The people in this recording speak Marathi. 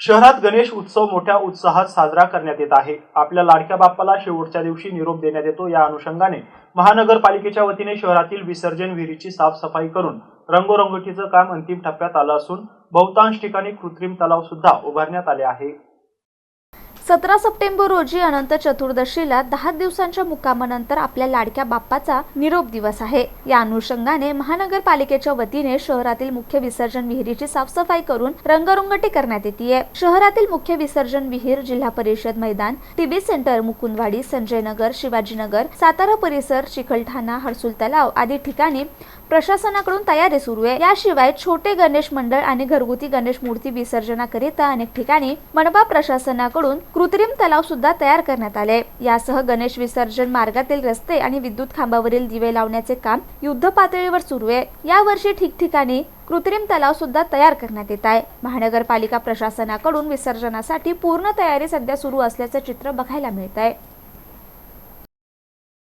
शहरात गणेश उत्सव मोठ्या उत्साहात साजरा करण्यात येत आहे. आपल्या लाडक्या बाप्पाला शेवटच्या दिवशी निरोप देण्यात येतो. या अनुषंगाने महानगरपालिकेच्या वतीने शहरातील विसर्जन विहिरीची साफसफाई करून रंगोरंगोटीचं काम अंतिम टप्प्यात आलं असून बहुतांश ठिकाणी कृत्रिम तलाव सुद्धा उभारण्यात आले आहे. सतरा सप्टेंबर रोजी अनंत चतुर्दशीला दहा दिवसांच्या मुक्कामानंतर आपल्या लाडक्या बाप्पाचा निरोप दिवस आहे. या अनुषंगाने महानगरपालिकेच्या वतीने शहरातील मुख्य विसर्जन विहिरीची साफसफाई करून रंगरुंगटी करण्यात येते शहरातील मुख्य विसर्जन विहीर जिल्हा परिषद मैदान टीबी सेंटर मुकुंदवाडी संजय नगर शिवाजीनगर सातारा परिसर चिखलठाणा हडसूल तलाव आदी ठिकाणी प्रशासनाकडून तयारी सुरू आहे. याशिवाय छोटे गणेश मंडळ आणि घरगुती गणेश मूर्ती विसर्जनाकरिता अनेक ठिकाणी मनपा प्रशासनाकडून कृत्रिम तलाव सुद्धा तयार करण्यात आले. यासह गणेश विसर्जन मार्गातील रस्ते आणि विद्युत खांबावरील दिवे लावण्याचे काम युद्ध पातळीवर सुरू आहे. यावर्षी ठिकठिकाणी कृत्रिम तलाव सुद्धा तयार करण्यात येत आहे. महानगरपालिका प्रशासनाकडून विसर्जनासाठी पूर्ण तयारी सध्या सुरू असल्याचं चित्र बघायला मिळत आहे.